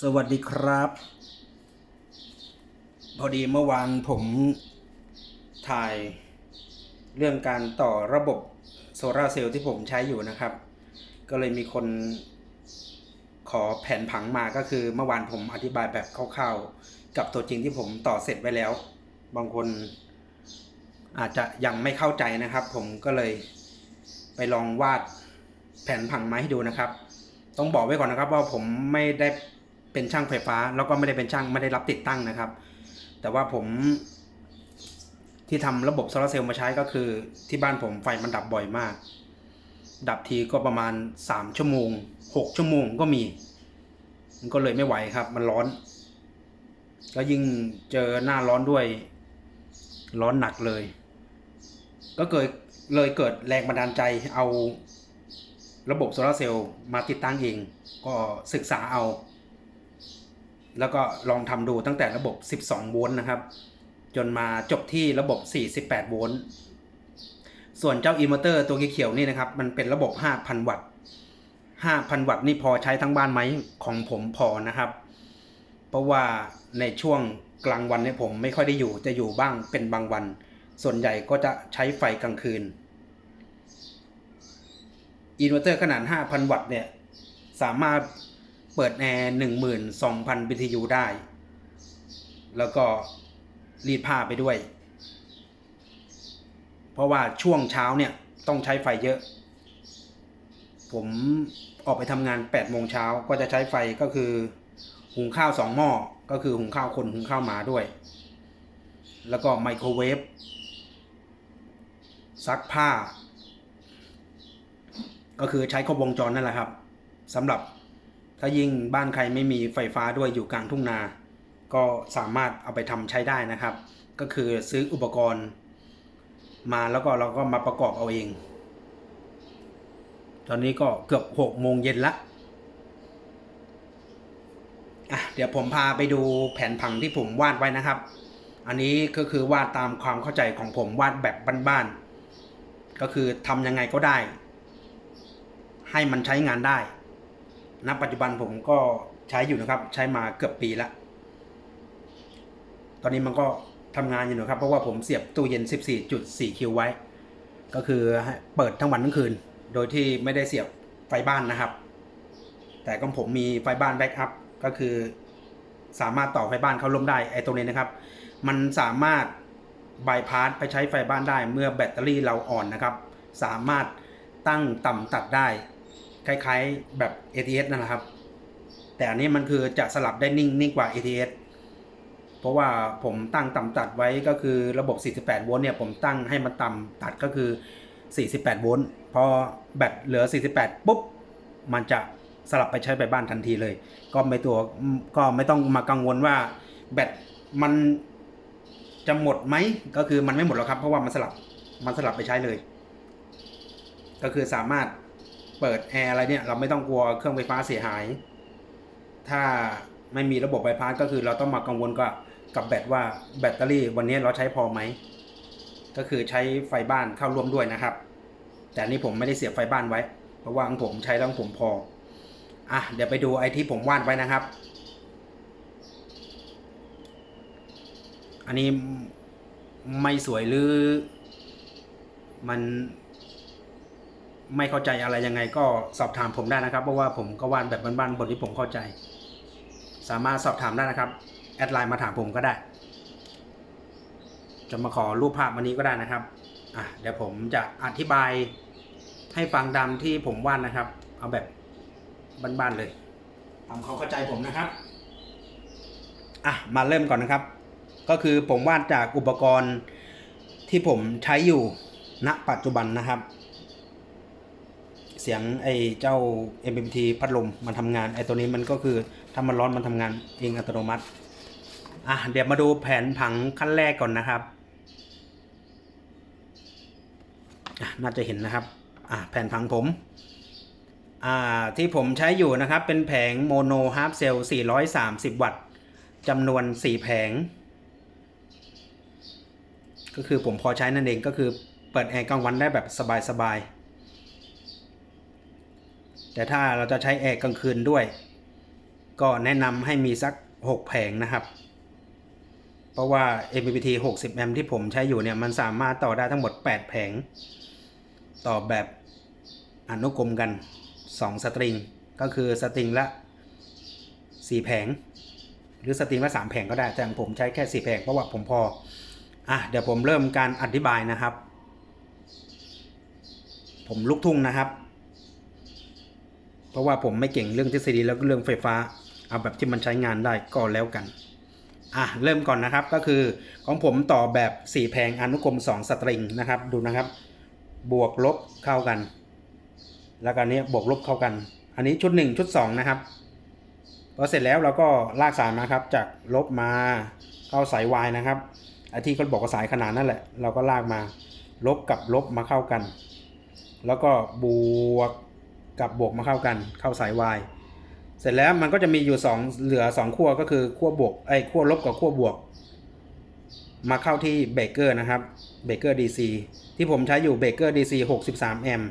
สวัสดีครับ พอดีเมื่อวานผมถ่ายเรื่องการต่อระบบโซลาร์เซลล์ที่ผมใช้อยู่นะครับ ก็เลยมีคนขอแผนผังมาก็คือเมื่อวานผมอธิบายแบบคร่าวๆ กับตัวจริงที่ผมต่อเสร็จไว้แล้ว บางคนอาจจะยังไม่เข้าใจนะครับ ผมก็เลยไปลองวาดแผนผังมาให้ดูนะครับ ต้องบอกไว้ก่อนนะครับว่าผมไม่ได้ เป็นช่างไฟฟ้า แล้วก็ไม่ได้เป็นช่างไม่ได้รับติดตั้งนะครับ แต่ว่าผมที่ทำระบบโซลาเซลล์มาใช้ก็คือ ที่บ้านผมไฟมันดับบ่อยมาก ดับทีก็ประมาณ 3 ชั่วโมง 6 ชั่วโมงก็มี มันก็เลยไม่ไหวครับ มันร้อนก็ยิ่งเจอหน้าร้อนด้วยร้อนหนักเลย ก็เกิดเลยเกิดแรงบันดาลใจเอาระบบโซลาเซลล์มาติดตั้งเอง ก็ศึกษาเอา แล้วก็ลองทำดูตั้งแต่ระบบ 12 โวลต์นะครับ จนมาจบที่ระบบ 48 โวลต์ ส่วนเจ้าอินเวอร์เตอร์ตัวเขียวนี่นะครับ มันเป็นระบบ 5,000 วัตต์ 5,000 วัตต์นี่พอใช้ทั้งบ้านไหมของผมพอนะครับ เพราะว่าในช่วงกลางวันเนี่ยผมไม่ค่อยได้อยู่จะอยู่บ้างเป็นบางวัน ส่วนใหญ่ก็จะใช้ไฟกลางคืน อินเวอร์เตอร์ขนาด 5,000 วัตต์เนี่ยสามารถ เปิดแอร์หนึ่งหมื่นสองพัน BTU ได้ แล้วก็รีดผ้าไปด้วย เพราะว่าช่วงเช้าเนี่ยต้องใช้ไฟเยอะ ผมออกไปทำงาน8โมงเช้าก็จะใช้ไฟก็คือ หุงข้าว2หม้อ ก็คือหุงข้าวคนหุงข้าวหมาด้วย แล้วก็ไมโครเวฟซักผ้า ก็คือใช้ครบวงจรนั่นแหละครับสำหรับ ถ้ายิ่งบ้านใครไม่มีไฟฟ้าด้วยอยู่กลางทุ่งนา ก็สามารถเอาไปทำใช้ได้นะครับ ก็คือซื้ออุปกรณ์มาแล้วก็เราก็มาประกอบเอาเอง ตอนนี้ก็เกือบหกโมงเย็นละอะเดี๋ยวผมพาไปดูแผนผังที่ผมวาดไว้นะครับ อันนี้ก็คือวาดตามความเข้าใจของผมวาดแบบบ้านๆ ก็คือทำยังไงก็ได้ ให้มันใช้งานได้ ณปัจจุบันผมก็ใช้อยู่นะครับ ใช้มาเกือบปีละ ตอนนี้มันก็ทำงานอยู่นะครับ เพราะว่าผมเสียบตู้เย็น 14.4 คิวไว้ ก็คือเปิดทั้งวันทั้งคืน โดยที่ไม่ได้เสียบไฟบ้านนะครับ แต่ก็ผมมีไฟบ้านแบ็กอัพก็คือสามารถต่อไฟบ้านเข้าร่มได้ไอ้ตรงนี้นะครับ มันสามารถบายพาสไปใช้ไฟบ้านได้เมื่อแบตเตอรี่เราอ่อนนะครับ สามารถตั้งต่ำตัดได้ คล้ายๆแบบ ATS นั่นแหละครับ แต่อันนี้มันคือจะสลับได้นิ่งนิ่งกว่า ATS เพราะว่าผมตั้งต่ำตัดไว้ก็คือระบบ 48 โวลต์เนี่ยผมตั้งให้มันต่ำตัดก็คือ 48 โวลต์พอแบตเหลือ 48 ปุ๊บ มันจะสลับไปใช้ไปบ้านทันทีเลย ก็ไม่ตัวก็ไม่ต้องมากังวลว่าแบตมันจะหมดไหมก็คือมันไม่หมดหรอกครับ เพราะว่ามันสลับมันสลับไปใช้เลย ก็คือสามารถ เปิดแอร์อะไรเนี่ยเราไม่ต้องกลัวเครื่องไฟฟ้าเสียหาย ถ้าไม่มีระบบไฟฟ้าก็คือเราต้องมากังวลกับกับแบตว่าแบตเตอรี่วันนี้เราใช้พอไหม ก็คือใช้ไฟบ้านเข้าร่วมด้วยนะครับ แต่นี่ผมไม่ได้เสียบไฟบ้านไว้ เพราะว่าของผมใช้แล้วของผมพอ อะเดี๋ยวไปดูไอที่ผมวาดไว้นะครับ อันนี้ไม่สวยหรือมัน ไม่เข้าใจอะไรยังไงก็สอบถามผมได้นะครับ เพราะว่าผมก็วาดแบบบ้านๆบนที่ผมเข้าใจ สามารถสอบถามได้นะครับ แอดไลน์มาถามผมก็ได้ จะมาขอรูปภาพวันนี้ก็ได้นะครับอะเดี๋ยวผมจะอธิบายให้ฟังดำที่ผมวาดนะครับ เอาแบบบ้านๆเลยทำเขามเข้าใจผมนะครับอะมาเริ่มก่อนนะครับ ก็คือผมวาดจากอุปกรณ์ที่ผมใช้อยู่ณปัจจุบันนะครับ เสียงไอ้เจ้า MPT พัดลมมันทำงานไอ้ตัวนี้มันก็คือถ้ามันร้อนมันทำงานเองอัตโนมัติอะเดี๋ยวมาดูแผนผังขั้นแรกก่อนนะครับอะน่าจะเห็นนะครับอะแผนผังผมอ่าที่ผมใช้อยู่นะครับ เป็นแผงโมโนฮาร์ปเซลล์430 วัตต์จำนวน 4 แผง ก็คือผมพอใช้นั่นเองก็คือเปิดแอร์กลางวันได้แบบสบายๆ แต่ถ้าเราจะใช้แอร์กลางคืนด้วย ก็แนะนำให้มีสัก 6 แผงนะครับ เพราะว่า MPPT 60 แอมป์ที่ผมใช้อยู่เนี่ย มันสามารถต่อได้ทั้งหมด 8 แผง ต่อแบบอนุกรมกัน 2 สตริง ก็คือสตริงละ 4 แผง หรือสตริงละ 3 แผงก็ได้ แต่ผมใช้แค่ 4 แผงเพราะว่าผมพอ อะ เดี๋ยวผมเริ่มการอธิบายนะครับ ผมลุกทุ่งนะครับ เพราะว่าผมไม่เก่งเรื่องทฤษฎีแล้วก็เรื่องไฟฟ้า เอาแบบที่มันใช้งานได้ก็แล้วกัน อะเริ่มก่อนนะครับก็คือของผมต่อแบบ 4 แผงอนุกรม 2 สตริงนะครับ ดูนะครับ บวกลบเข้ากัน แล้วกันนี้บวกลบเข้ากัน อันนี้ชุด 1 ชุด 2 นะครับพอเสร็จแล้วเราก็ลากสายมาครับ จากลบมาเข้าสายวายนะครับไอที่เขาบอกว่าสายขนานนั่นแหละ เราก็ลากมา ลบกับลบมาเข้ากัน แล้วก็บวก กับบวกมาเข้ากันเข้าสายวายเสร็จแล้วมันก็จะมีอยู่ 2 เหลือ 2 ขั้วก็คือขั้วบวกไอ้ขั้วลบกับขั้วบวก มาเข้าที่เบเกอร์นะครับเบเกอร์ DC ที่ผมใช้อยู่เบเกอร์ DC 63 แอมป์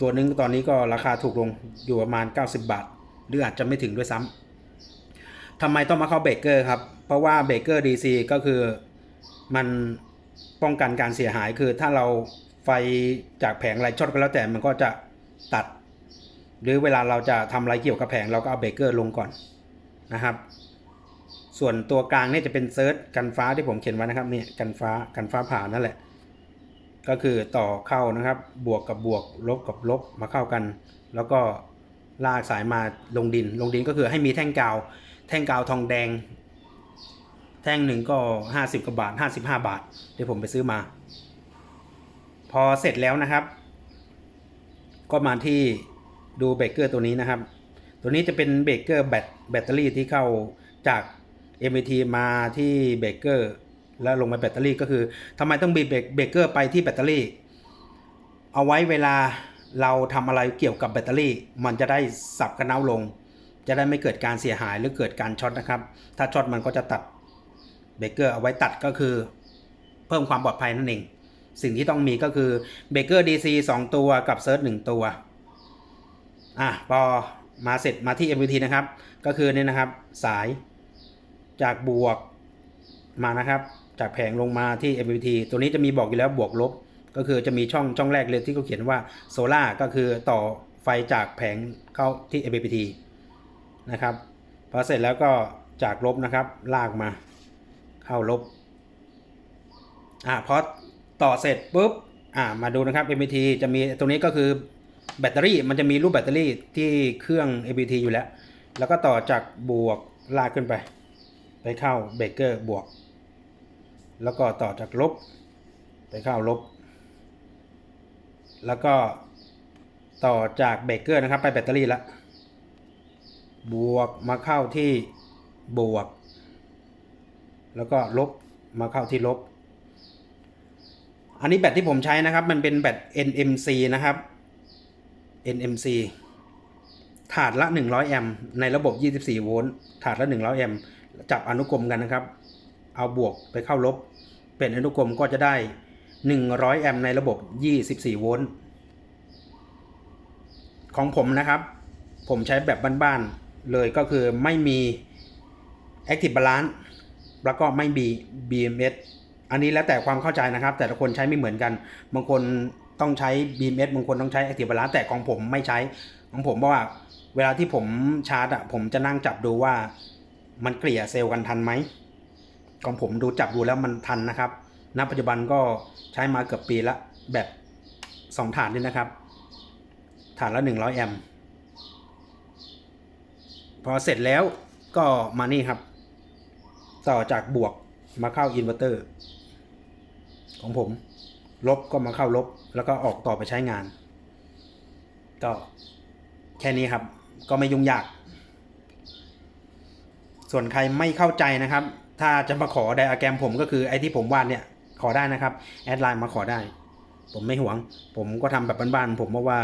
ตัวนึงตอนนี้ก็ราคาถูกลงอยู่ประมาณ 90 บาท หรืออาจจะไม่ถึงด้วยซ้ำทำไมต้องมาเข้าเบเกอร์ครับ เพราะว่าเบเกอร์ DC ก็คือมันป้องกันการเสียหายคือถ้าเราไฟจากแผงไรช็อตก็แล้วแต่มันก็จะ ตัด หรือเวลาเราจะทำอะไรเกี่ยวกับแผงเราก็เอาเบเกอร์ลงก่อนนะครับ ส่วนตัวกลางเนี่ยจะเป็นเซิร์ชกันฟ้าที่ผมเขียนไว้นะครับเนี่ยกันฟ้ากันฟ้าผ่านั่นแหละ ก็คือต่อเข้านะครับ บวกกับบวกลบกับลบมาเข้ากัน แล้วก็ลากสายมาลงดิน ลงดินก็คือให้มีแท่งกาว แท่งกาวทองแดง แท่งหนึ่งก็ 50กว่าบาท 55 บาทที่ผมไปซื้อมา พอเสร็จแล้วนะครับ ก็มาที่ดูเบรกเกอร์ตัวนี้นะครับ ตัวนี้จะเป็นเบรกเกอร์แบตแบตเตอรี่ที่เข้าจาก MAT มาที่เบรกเกอร์แล้วลงมาแบตเตอรี่ก็คือทำไมต้องบีบเบรกเกอร์ไปที่แบตเตอรี่ เอาไว้เวลาเราทำอะไรเกี่ยวกับแบตเตอรี่ มันจะได้สับกระเนาลง จะได้ไม่เกิดการเสียหายหรือเกิดการช็อตนะครับ ถ้าช็อตมันก็จะตัดเบรกเกอร์เอาไว้ตัดก็คือ เพิ่มความปลอดภัยนั่นเอง สิ่งที่ต้องมีก็คือเบเกอร์ DC 2ตัวกับเซิร์ช1ตัวอะพอมาเสร็จมาที่ MVT นะครับ ก็คือเนี่ยนะครับสายจากบวกมานะครับ จากแผงลงมาที่ MVT ตัวนี้จะมีบอกอยู่แล้วบวกลบ ก็คือจะมีช่องช่องแรกเลยที่เขาเขียนว่าโซล่าก็คือต่อไฟจากแผงเข้าที่ MVT นะครับพอเสร็จแล้วก็จากลบนะครับลากมาเข้าลบอะพอ ต่อเสร็จปุ๊บอ่ามาดูนะครับ MBT จะมีตรงนี้ก็คือแบตเตอรี่มันจะมีรูปแบตเตอรี่ที่เครื่อง MBT อยู่แล้ว แล้วก็ต่อจากบวกลากขึ้นไป ไปเข้าเบรกเกอร์บวก แล้วก็ต่อจากลบ ไปเข้าลบ แล้วก็ต่อจากเบรกเกอร์นะครับ ไปแบตเตอรี่ละบวกมาเข้าที่บวก แล้วก็ลบมาเข้าที่ลบ อันนี้แบตที่ผมใช้นะครับ มันเป็นแบต NMC นะครับ NMC ถาดละ 100 แอมป์ในระบบ 24 โวลต์ถาดละ 100 แอมป์จับอนุกรมกันนะครับ เอาบวกไปเข้าลบ เป็นอนุกรมก็จะได้ 100 แอมป์ในระบบ 24 โวลต์ของผมนะครับ ผมใช้แบบบ้านๆเลยก็คือไม่มี Active Balance แล้วก็ไม่มี BMS อันนี้แล้วแต่ความเข้าใจนะครับ แต่ละคนใช้ไม่เหมือนกัน บางคนต้องใช้ BMS บางคนต้องใช้ Active Balance แต่ของผมไม่ใช้ ของผมเพราะว่า เวลาที่ผมชาร์จอะผมจะนั่งจับดูว่ามันเกลี่ยเซลล์กันทันไหมของผมดูจับดูแล้วมันทันนะครับ ณ ปัจจุบันก็ใช้มาเกือบปีละแบบสองฐานนี่นะครับ ฐานละ 100 แอมป์ พอเสร็จแล้วก็มานี่ครับ ต่อจากบวกมาเข้าอินเวอร์เตอร์ ของผม ลบก็มาเข้าลบ แล้วก็ออกต่อไปใช้งาน ก็แค่นี้ครับ ก็ไม่ยุ่งยาก ส่วนใครไม่เข้าใจนะครับ ถ้าจะมาขอไดอะแกรมผมก็คือไอ้ที่ผมวาดเนี่ยขอได้นะครับแอดไลน์มาขอได้ ผมไม่หวง ผมก็ทำแบบบ้านๆผมเพราะว่า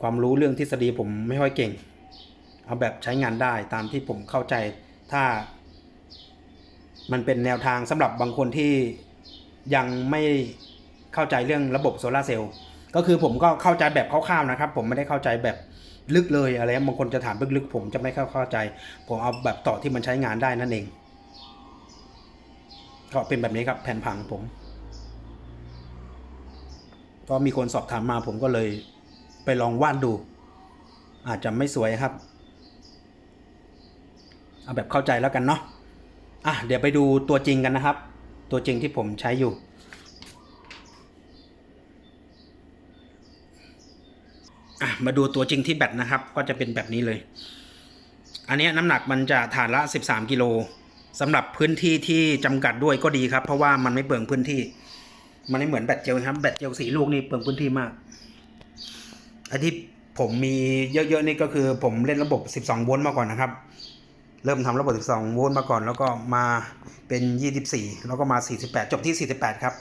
ความรู้เรื่องทฤษฎีผมไม่ค่อยเก่ง เอาแบบใช้งานได้ตามที่ผมเข้าใจถ้า มันเป็นแนวทางสำหรับบางคนที่ยังไม่เข้าใจเรื่องระบบโซลาร์เซลล์ก็คือผมก็เข้าใจแบบคร่าวๆนะครับ ผมไม่ได้เข้าใจแบบลึกเลยอะไรบางคนจะถามลึกๆ ผมจะไม่เข้าเข้าใจ ผมเอาแบบต่อที่มันใช้งานได้นั่นเองก็เป็นแบบนี้ครับแผ่นผังผม ก็มีคนสอบถามมาผมก็เลยไปลองวาดดู อาจจะไม่สวยครับ เอาแบบเข้าใจแล้วกันเนาะ อะเดี๋ยวไปดูตัวจริงกันนะครับ ตัวจริงที่ผมใช้อยู่ อะมาดูตัวจริงที่แบตนะครับ ก็จะเป็นแบบนี้เลย อันนี้น้ำหนักมันจะฐานละ 13 กิโลสำหรับพื้นที่ที่จำกัดด้วยก็ดีครับ เพราะว่ามันไม่เปลืองพื้นที่ มันไม่เหมือนแบตเจลครับแบตเจลสีลูกนี่เปลืองพื้นที่มากอันที่ผมมีเยอะๆนี่ก็คือผมเล่นระบบ 12 โวลต์มาก่อนนะครับ เริ่มทำระบบ 12 โวลต์มาก่อน แล้วก็มาเป็น 24 แล้วก็มา 48 จบที่ 48 ครับ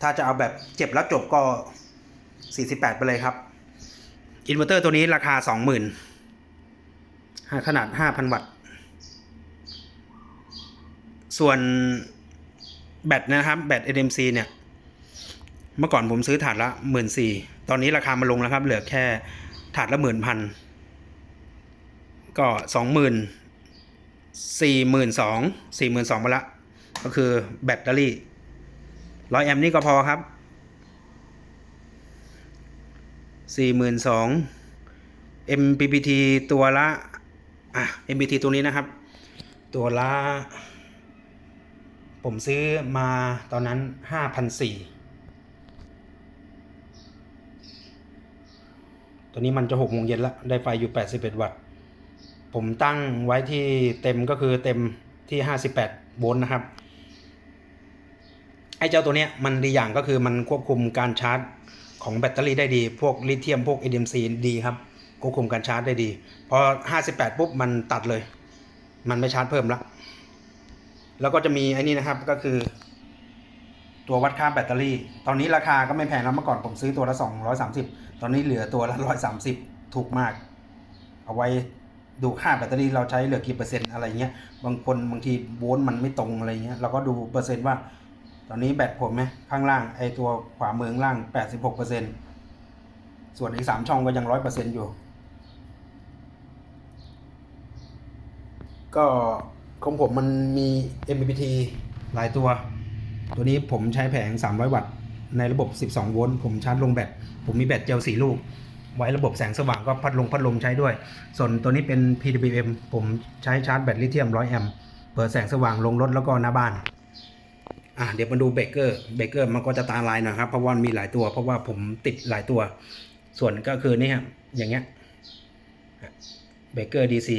ถ้าจะเอาแบบเจ็บแล้วจบก็ 48 ไปเลยครับ อินเวอร์เตอร์ตัวนี้ราคา 20,000ขนาด 5,000 วัตต์ ส่วนแบตนะครับ แบต NMC เนี่ย เมื่อก่อนผมซื้อถาดละ 14,000 ตอนนี้ราคามาลงแล้วครับ เหลือแค่ถาดละ 10,000 ก็ 20,000 42,000 42,000ไปละ ก็คือแบตเตอรี่ 100 แอมป์นี่ก็พอครับสี่หมื่นสอง MPPT ตัวละ อะ MPT ตัวนี้นะครับ ตัวละ ผมซื้อมาตอนนั้นห้าพันสี่ตัวนี้มันจะหกโมงเย็นละ ได้ไฟอยู่แปดสิบเอ็ดวัตต์ ผมตั้งไว้ที่เต็มก็คือเต็มที่ห้าสิบแปดโวลต์นะครับ ไอ้เจ้าตัวเนี้ยมันดีอย่างก็คือมันควบคุมการชาร์จของแบตเตอรี่ได้ดี พวกลิเธียมพวก NMC ดีครับ ควบคุมการชาร์จได้ดี พอ 58 ปุ๊บมันตัดเลย มันไม่ชาร์จเพิ่มละ แล้วก็จะมีไอ้นี่นะครับก็คือ ตัววัดค่าแบตเตอรี่ ตอนนี้ราคาก็ไม่แพงแล้วเมื่อก่อนผมซื้อตัวละ 230 ตอนนี้เหลือตัวละ 130 ถูกมาก เอาไว้ ดูค่าแบตเตอรี่เราใช้เหลือกี่เปอร์เซ็นต์อะไรเงี้ย บางคนบางทีโวลต์มันไม่ตรงอะไรเงี้ย เราก็ดูเปอร์เซ็นต์ว่า ตอนนี้แบตผมไหมข้างล่างไอตัวขวามือข้างล่าง 86%ส่วนอีกสามช่องก็ยัง100%อร์เซ็นต์อยู่ ก็ของผมมันมี MPPT หลายตัว ตัวนี้ผมใช้แผง 300 วัตต์ ในระบบ 12 โวลต์ ผมชาร์จลงแบต ผมมีแบตเจลสีลูก ไว้ระบบแสงสว่างก็พัดลงพัดลมใช้ด้วย ส่วนตัวนี้เป็น PWM ผมใช้ชาร์จแบตลิเธียม 100 แอมป์เปิดแสงสว่างลงรถแล้วก็หน้าบ้านอะเดี๋ยวมาดูเบเกอร์เบเกอร์มันก็จะตาลายหนะครับ เพราะว่ามีหลายตัว เพราะว่าผมติดหลายตัว ส่วนก็คือนี่ครับอย่างเงี้ยเบเกอร์ดีซี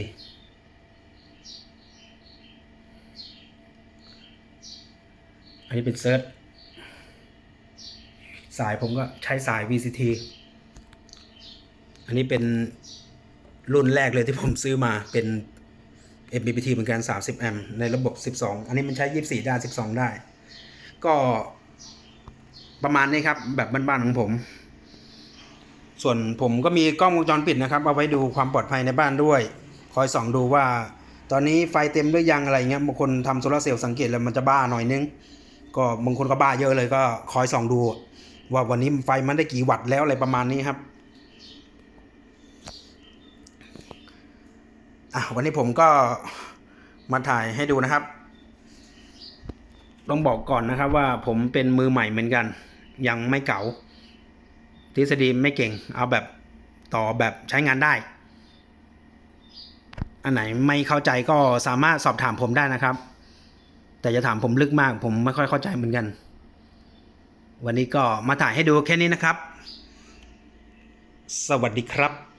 อันนี้เป็นเซิร์ชสายผมก็ใช้สาย VCT อันนี้เป็นรุ่นแรกเลยที่ผมซื้อมาเป็น MPPT เหมือนกัน 30 แอมป์ในระบบ 12 อันนี้มันใช้ 24 ได้ 12 ได้ ก็ประมาณนี้ครับ แบบบ้านๆของผม ส่วนผมก็มีกล้องวงจรปิดนะครับ เอาไว้ดูความปลอดภัยในบ้านด้วย คอยส่องดูว่า ตอนนี้ไฟเต็มหรือยังอะไรเงี้ยบางคนทำโซลาเซลล์สังเกตแล้วมันจะบ้าหน่อยนึง ก็บางคนก็บ้าเยอะเลยก็คอยส่องดู ว่าวันนี้ไฟมันได้กี่วัตต์แล้วอะไรประมาณนี้ครับ อะวันนี้ผมก็มาถ่ายให้ดูนะครับ ต้องบอกก่อนนะครับว่าผมเป็นมือใหม่เหมือนกัน ยังไม่เก่า ทฤษฎีไม่เก่ง เอาแบบต่อแบบใช้งานได้ อันไหนไม่เข้าใจก็สามารถสอบถามผมได้นะครับ แต่จะถามผมลึกมาก ผมไม่ค่อยเข้าใจเหมือนกัน วันนี้ก็มาถ่ายให้ดูแค่นี้นะครับ สวัสดีครับ